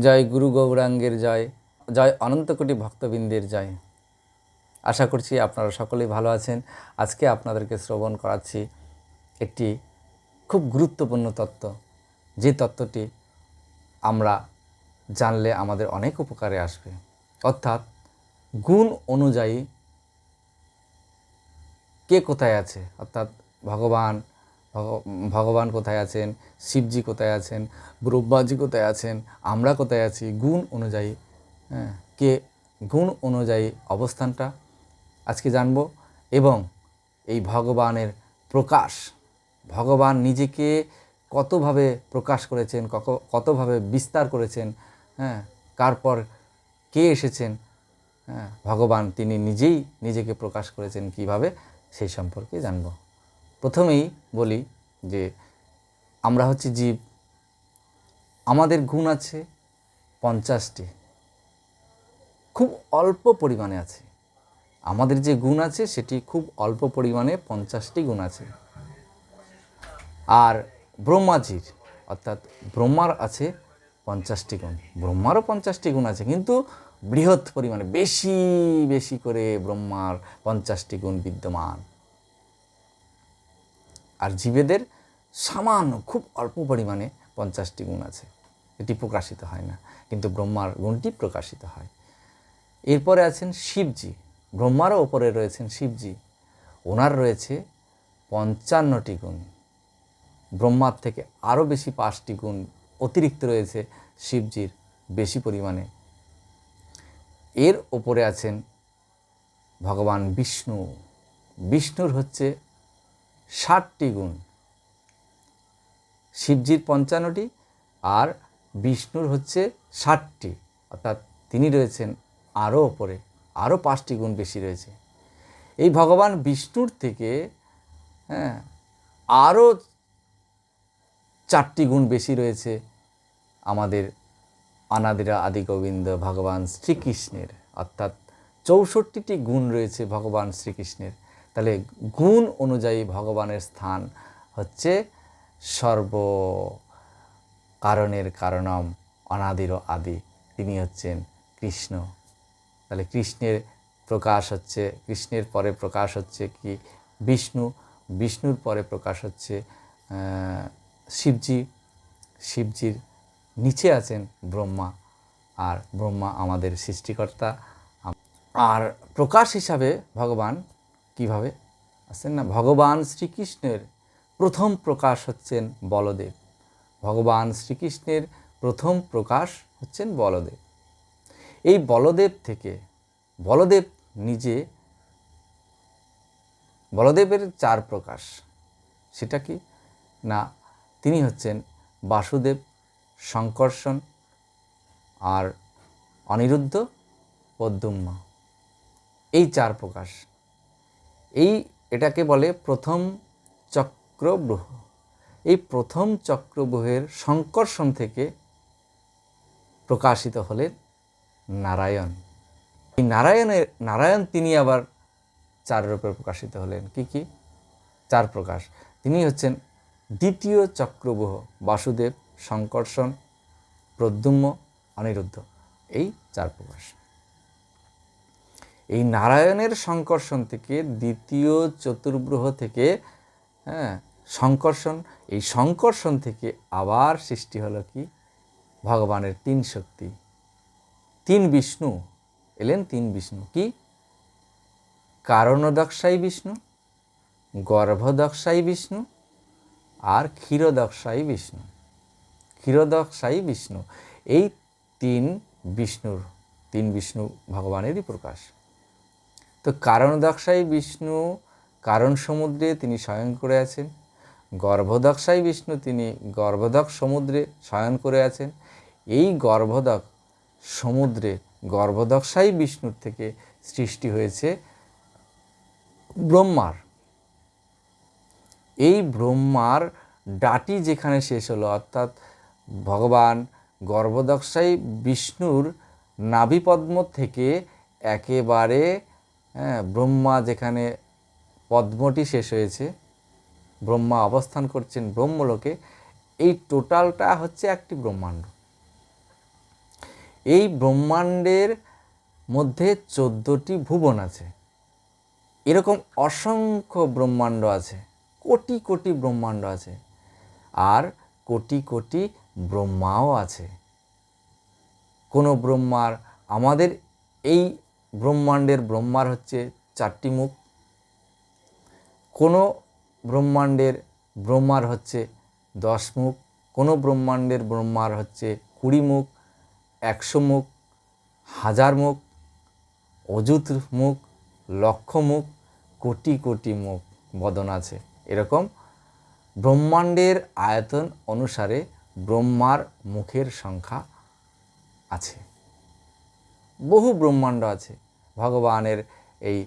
জয় গুরু গৌরাঙ্গের জয় জয় অনন্তকোটি ভক্তবৃন্দের জয়। আশা করছি আপনারা সকলেই ভালো আছেন। আজকে আপনাদেরকে শ্রবণ করাচ্ছি একটি খুব গুরুত্বপূর্ণ তত্ত্ব। যে তত্ত্বটি আমরা জানলে আমাদের অনেক উপকারে আসবে। অর্থাৎ গুণ অনুযায়ী কে কোথায় আছে? অর্থাৎ ভগবান ভগ- ভগবান কোথায় আছেন? শিবজি কোথায় আছেন? ব্রহ্মাজি কোথায় আছেন? আমরা কোথায় আছি? গুণ অনুযায়ী হ্যাঁ কে? গুণ অনুযায়ী অবস্থানটা আজকে জানব। এবং এই ভগবানের প্রকাশ, ভগবান নিজেকে কতভাবে প্রকাশ করেছেন, কত, কতভাবে বিস্তার করেছেন হ্যাঁ কারপর কে এসেছেন হ্যাঁ ভগবান তিনি নিজেই নিজেকে প্রকাশ করেছেন কীভাবে, সেই সম্পর্কে জানব। প্রথমেই বলি যে আমরা হচ্ছে জীব। আমাদের গুণ আছে পঞ্চাশটি। খুব অল্প পরিমাণে আছে। আমাদের যে গুণ আছে, সেটি খুব অল্প পরিমাণে পঞ্চাশটি গুণ আছে। আর ব্রহ্মাজির, অর্থাৎ ব্রহ্মার আছে পঞ্চাশটি গুণ। ব্রহ্মারও পঞ্চাশটি গুণ আছে, কিন্তু বৃহৎ পরিমাণে, বেশি বেশি করে ব্রহ্মার পঞ্চাশটি গুণ বিদ্যমান। আর জীবেদের সামান্য, খুব অল্প পরিমাণে পঞ্চাশটি গুণ আছে। এটি প্রকাশিত হয় না, কিন্তু ব্রহ্মার গুণটি প্রকাশিত হয়। এরপরে আছেন শিবজি। ব্রহ্মারও ওপরে রয়েছেন শিবজি। ওনার রয়েছে পঞ্চান্নটি গুণ। ব্রহ্মার থেকে আরও বেশি পাঁচটি গুণ অতিরিক্ত রয়েছে শিবজির বেশি পরিমাণে। এর ওপরে আছেন ভগবান বিষ্ণু। বিষ্ণুর হচ্ছে ষাটটি গুণ। শিবজির পঞ্চান্নটি আর বিষ্ণুর হচ্ছে ষাটটি। অর্থাৎ তিনি রয়েছেন আরও ওপরে, আরও পাঁচটি গুণ বেশি রয়েছে। এই ভগবান বিষ্ণুর থেকে হ্যাঁ আরও চারটি গুণ বেশি রয়েছে আমাদের আনাদিরা আদি গোবিন্দ ভগবান শ্রীকৃষ্ণের। অর্থাৎ চৌষট্টিটি গুণ রয়েছে ভগবান শ্রীকৃষ্ণের। তাহলে গুণ অনুযায়ী ভগবানের স্থান হচ্ছে সর্ব কারণের কারণম অনাদির আদি। তিনি হচ্ছেন কৃষ্ণ। তাহলে কৃষ্ণের প্রকাশ হচ্ছে, কৃষ্ণের পরে প্রকাশ হচ্ছে কি? বিষ্ণু। বিষ্ণুর পরে প্রকাশ হচ্ছে শিবজি। শিবজির নিচে আছেন ব্রহ্মা। আর ব্রহ্মা আমাদের সৃষ্টিকর্তা। আর প্রকাশ হিসাবে ভগবান কীভাবে? আছেন না? ভগবান শ্রীকৃষ্ণের প্রথম প্রকাশ হচ্ছেন বলদেব। ভগবান শ্রীকৃষ্ণের প্রথম প্রকাশ হচ্ছেন বলদেব। এই বলদেব থেকে বলদেব নিজে বলদেবের চার প্রকাশ। সেটা কি? না, তিনি হচ্ছেন বাসুদেব শঙ্কর্ষণ আর অনিরুদ্ধ পদ্মুম্ন এই চার প্রকাশ। এই এটাকে বলে প্রথম চক্রব্রহ। এই প্রথম চক্রব্রহের সংকর্ষণ থেকে প্রকাশিত হলেন নারায়ণ। এই নারায়ণের নারায়ণ তিনি আবার চার রূপে প্রকাশিত হলেন। কি কি? চার প্রকাশ। তিনি হচ্ছেন দ্বিতীয় চক্রবহ বাসুদেব, সংকর্ষণ, প্রদ্যুম্ন, অনিরুদ্ধ। এই চার প্রকাশ। এই নারায়ণের সংকর্ষণ থেকে দ্বিতীয় চতুর্গ্রহ থেকে হ্যাঁ সংকর্ষণ, এই সংকর্ষণ থেকে আবার সৃষ্টি হলো কি? ভগবানের তিন শক্তি। তিন বিষ্ণু, এলেন তিন বিষ্ণু। কি? কারণদক্ষাই বিষ্ণু গর্ভদক্ষাই বিষ্ণু আর ক্ষীরদক্ষাই বিষ্ণু। ক্ষীরদক্ষাই বিষ্ণু, এই তিন বিষ্ণুর, তিন বিষ্ণু ভগবানেরই প্রকাশ। তো কারণদক্ষাই বিষ্ণু, কারণ সমুদ্রে তিনি স্বয়ং করে আছেন। গর্ভদক্ষাই বিষ্ণু তিনি গর্ভদক সমুদ্রে শয়ন করে আছেন। এই গর্ভদক সমুদ্রে গর্ভদক্ষাই বিষ্ণুর থেকে সৃষ্টি হয়েছে ব্রহ্মার। এই ব্রহ্মার ডাটি যেখানে শেষ হলো, অর্থাৎ ভগবান গর্ভদক্ষাই বিষ্ণুর নাভিপদ্ম থেকে একেবারে হ্যাঁ ব্রহ্মা যেখানে পদ্মটি শেষ হয়েছে ব্রহ্মা অবস্থান করছেন ব্রহ্মলোকে, এই টোটালটা হচ্ছে একটি ব্রহ্মাণ্ড। এই ব্রহ্মাণ্ডের মধ্যে চোদ্দোটি ভুবন আছে। এরকম অসংখ্য ব্রহ্মাণ্ড আছে, কোটি কোটি ব্রহ্মাণ্ড আছে, আর কোটি কোটি ব্রহ্মাও আছে। কোনো ব্রহ্মার, আমাদের এই ব্রহ্মাণ্ডের ব্রহ্মার হচ্ছে চারটি মুখ। কোনো ব্রহ্মাণ্ডের ব্রহ্মার হচ্ছে দশ মুখ, কোনো ব্রহ্মাণ্ডের ব্রহ্মার হচ্ছে কুড়ি মুখ, একশো মুখ, হাজার মুখ, অযুত মুখ, লক্ষ মুখ, কোটি কোটি মুখ বদন আছে। এরকম ব্রহ্মাণ্ডের আয়তন অনুসারে ব্রহ্মার মুখের সংখ্যা আছে। বহু ব্রহ্মাণ্ড আছে। ভগবানের এই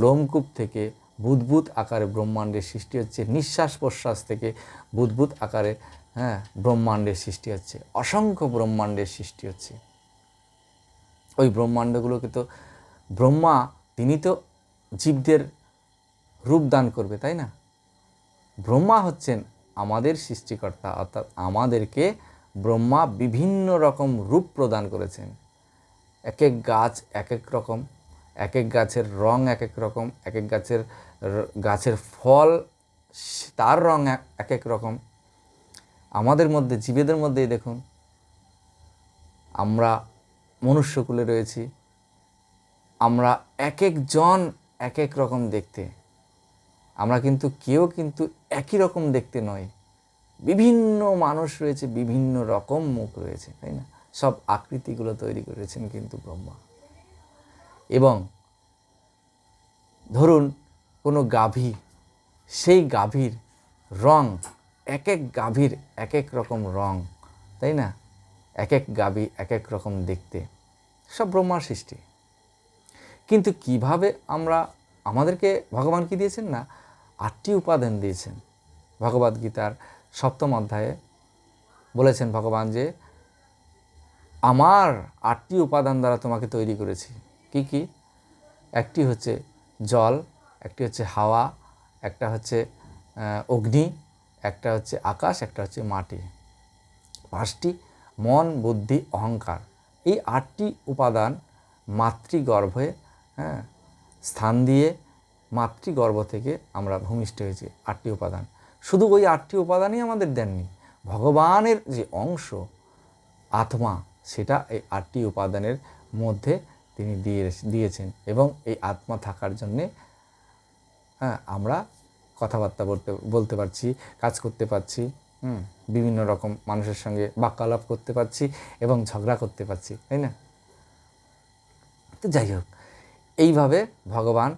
লোমকূপ থেকে বুদবুদ আকারে ব্রহ্মাণ্ডের সৃষ্টি হচ্ছে, নিঃশ্বাস প্রশ্বাস থেকে বুদবুদ আকারে হ্যাঁ ব্রহ্মাণ্ডের সৃষ্টি হচ্ছে, অসংখ্য ব্রহ্মাণ্ডের সৃষ্টি হচ্ছে। ওই ব্রহ্মাণ্ডগুলোকে তো ব্রহ্মা, তিনি তো জীবদের রূপ দান করবে, তাই না? ব্রহ্মা হচ্ছেন আমাদের সৃষ্টিকর্তা, অর্থাৎ আমাদেরকে ব্রহ্মা বিভিন্ন রকম রূপ প্রদান করেছেন। এক এক গাছ এক এক রকম এক এক গাছের রং এক এক রকম এক এক গাছের গাছের ফল, তার রং এক- এক রকম। আমাদের মধ্যে, জীবেদের মধ্যেই দেখুন, আমরা মনুষ্যকুলে রয়েছি, আমরা এক একজন এক এক রকম দেখতে। আমরা কিন্তু কেউ কিন্তু একই রকম দেখতে নয় বিভিন্ন মানুষ রয়েছে, বিভিন্ন রকম মুখ রয়েছে, তাই না? সব আকৃতিগুলো তৈরি করেছেন কিন্তু ব্রহ্মা। এবং ধরুন কোনো গাভী, সেই গাভীর রং এক এক গাভীর এক এক রকম রং, তাই না? এক এক গাভী এক এক রকম দেখতে, সব ব্রহ্মার সৃষ্টি। কিন্তু কীভাবে আমরা, আমাদেরকে ভগবান কি দিয়েছেন না? আটটি উপাদান দিয়েছেন। ভগবদ গীতার সপ্তম অধ্যায়ে বলেছেন ভগবান যে, আমার আটটি উপাদান দ্বারা তোমাকে তৈরি করেছি। কি কি? একটি হচ্ছে জল, একটি হচ্ছে হাওয়া, একটা হচ্ছে অগ্নি, একটা হচ্ছে আকাশ, একটা হচ্ছে মাটি। পাঁচটি মন, বুদ্ধি, অহংকার। এই আটটি উপাদান মাতৃগর্ভে হ্যাঁ স্থান দিয়ে মাতৃগর্ভ থেকে আমরা ভূমিষ্ঠ হয়েছি, আটটি উপাদান। শুধু ওই আটটি উপাদানই আমাদের দেননি, ভগবানের যে অংশ, আত্মা, সেটা এই আটটি উপাদানের মধ্যে তিনি দিয়ে দিয়েছেন এবং এই আত্মা থাকার জন্যে হ্যাঁ আমরা কথাবার্তা বলতে বলতে পারছি কাজ করতে পারছি হুম, বিভিন্ন রকম মানুষের সঙ্গে বাক্যালাপ করতে পারছি এবং ঝগড়া করতে পারছি তাই না? তো যাই হোক এইভাবে ভগবান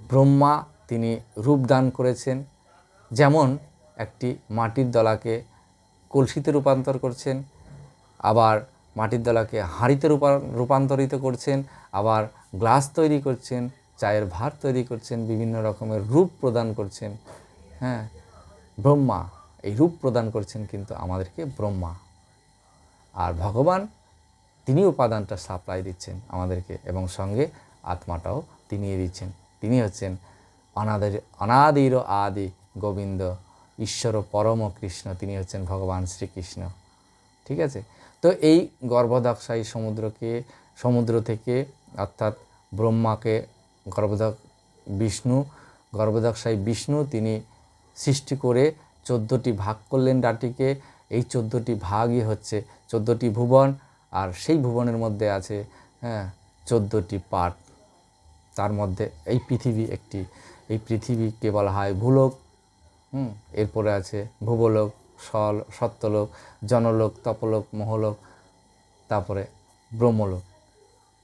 ব্রহ্মা তিনি রূপদান করেছেন যেমন একটি মাটির দলাকে কলসিতে রূপান্তর করছেন আবার মাটির দলাকে হাঁড়িতে রূপা, রূপান্তরিত করছেন, আবার গ্লাস তৈরি করছেন, চায়ের ভাত তৈরি করছেন, বিভিন্ন রকমের রূপ প্রদান করছেন। হ্যাঁ ব্রহ্মা, এই রূপ প্রদান করছেন কিন্তু আমাদেরকে ব্রহ্মা। আর ভগবান, তিনি উপাদানটা সাপ্লাই দিচ্ছেন আমাদেরকে এবং সঙ্গে আত্মাটাও তিনি দিচ্ছেন। তিনি হচ্ছেন অনাদের, অনাদির আদি গোবিন্দ, ঈশ্বর পরম কৃষ্ণ, তিনি হচ্ছেন ভগবান শ্রীকৃষ্ণ। ঠিক আছে? তো এই গর্ভদক্ষায়ী সমুদ্রকে, সমুদ্র থেকে, অর্থাৎ ব্রহ্মাকে গর্ভদক বিষ্ণু গর্ভদক্ষায়ী বিষ্ণু তিনি সৃষ্টি করে চোদ্দোটি ভাগ করলেন ডাটিকে। এই চোদ্দোটি ভাগই হচ্ছে চোদ্দোটি ভুবন আর সেই ভুবনের মধ্যে আছে হ্যাঁ চোদ্দোটি পার্ট। তার মধ্যে এই পৃথিবী একটি, এই পৃথিবীকে বলা হয় ভূলোক, হুম, এরপরে আছে ভূবলোক। সল, সত্যলোক, জনলোক, তপলোক, মহলোক, তারপরে ব্রহ্মলোক।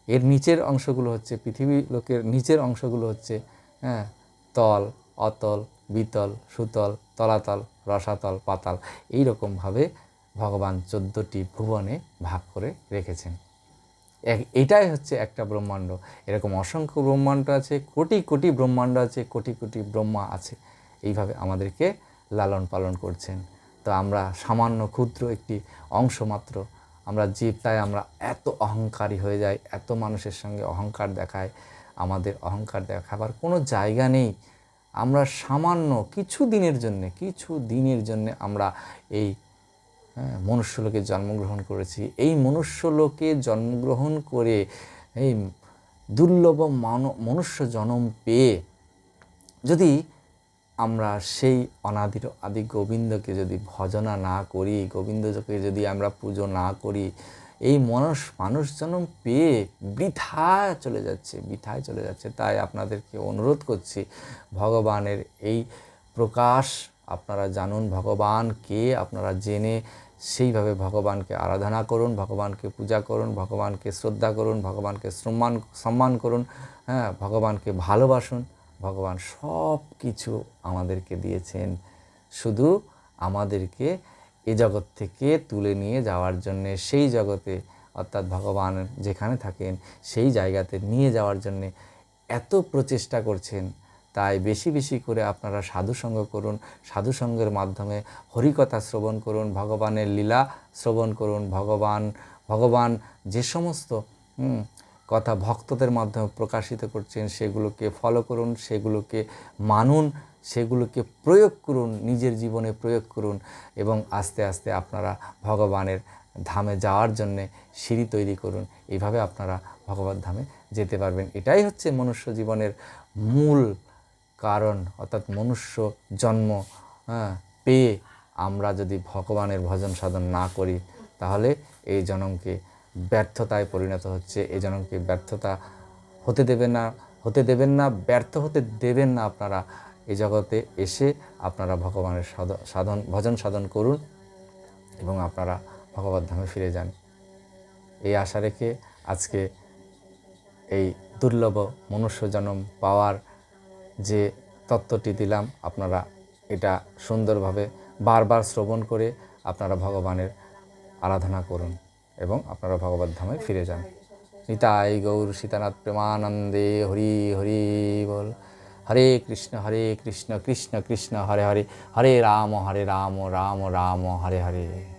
এর নিচের অংশগুলো হচ্ছে পৃথিবী লোকের নিচের অংশগুলো হচ্ছে হ্যাঁ তল, অতল, বিতল, সুতল, তলাতল, রসাতল, পাতাল। এই রকমভাবে ভগবান চোদ্দোটি ভুবনে ভাগ করে রেখেছেন। এক, এটাই হচ্ছে একটা ব্রহ্মাণ্ড। এরকম অসংখ্য ব্রহ্মাণ্ড আছে, কোটি কোটি ব্রহ্মাণ্ড আছে, কোটি কোটি ব্রহ্মা আছে। এইভাবে আমাদেরকে লালন পালন করছেন। তো আমরা সামান্য ক্ষুদ্র একটি অংশ মাত্র। আমরা জীব, তাই আমরা এত অহংকারী হয়ে যাই, এত মানুষের সঙ্গে অহংকার দেখায়, আমাদের অহংকার দেখাবার কোনো জায়গা নেই। আমরা সামান্য কিছু দিনের জন্যে, কিছু দিনের জন্যে আমরা এই হ্যাঁ মনুষ্যলোকে জন্মগ্রহণ করেছি। এই মনুষ্যলোকে জন্মগ্রহণ করে এই দুর্লভ মনুষ্য জন্ম পেয়ে যদি আমরা সেই অনাদির আদি গোবিন্দকে যদি ভজনা না করি, গোবিন্দকে যদি আমরা পুজো না করি, এই মানুষ মানুষ জন্ম পেয়ে বৃথায় চলে যাচ্ছে, বৃথায় চলে যাচ্ছে। তাই আপনাদেরকে অনুরোধ করছি, ভগবানের এই প্রকাশ আপনারা জানুন ভগবান কে আপনারা জেনে সেইভাবে ভগবানকে আরাধনা করুন, ভগবানকে পূজা করুন, ভগবানকে শ্রদ্ধা করুন, ভগবানকে সম্মান সম্মান করুন হ্যাঁ ভগবানকে ভালোবাসুন। ভগবান সব কিছু আমাদেরকে দিয়েছেন। শুধু আমাদেরকে এ জগৎ থেকে তুলে নিয়ে যাওয়ার জন্যে, সেই জগতে অর্থাৎ ভগবান যেখানে থাকেন, সেই জায়গাতে নিয়ে যাওয়ার জন্যে এত প্রচেষ্টা করছেন। তাই বেশি বেশি করে আপনারা সাধুসঙ্গ করুন, সাধুসঙ্গের মাধ্যমে হরিকথা শ্রবণ করুন, ভগবানের লীলা শ্রবণ করুন, ভগবান ভগবান যে সমস্ত কথা ভক্তদের মাধ্যমে প্রকাশিত করছেন, সেগুলোকে ফলো করুন, সেগুলোকে মানুন, সেগুলোকে প্রয়োগ করুন, নিজের জীবনে প্রয়োগ করুন এবং আস্তে আস্তে আপনারা ভগবানের ধামে যাওয়ার জন্যে সিঁড়ি তৈরি করুন। এইভাবে আপনারা ভগবত ধামে যেতে পারবেন। এটাই হচ্ছে মনুষ্য জীবনের মূল কারণ, অর্থাৎ মনুষ্য জন্ম হ্যাঁ পেয়ে আমরা যদি ভগবানের ভজন সাধন না করি, তাহলে এই জনমকে ব্যর্থতায় পরিণত হচ্ছে এই জনমকে ব্যর্থতা হতে দেবেন না, হতে দেবেন না, ব্যর্থ হতে দেবেন না আপনারা এই জগতে এসে আপনারা ভগবানের সাধন, ভজন সাধন করুন এবং আপনারা ভগবত ধামে ফিরে যান। এই আশা রেখে আজকে এই দুর্লভ মনুষ্য জন্ম পাওয়ার যে তত্ত্বটি দিলাম, আপনারা এটা সুন্দরভাবে বারবার শ্রবণ করে আপনারা ভগবানের আরাধনা করুন। এবং আপনারা ভগবত ধামে ফিরে যান। নিতাই গৌর সীতানাথ প্রেমানন্দে হরি হরি বল। হরে কৃষ্ণ হরে কৃষ্ণ কৃষ্ণ কৃষ্ণ, হরে হরে। হরে রাম হরে রাম রাম রাম, হরে হরে।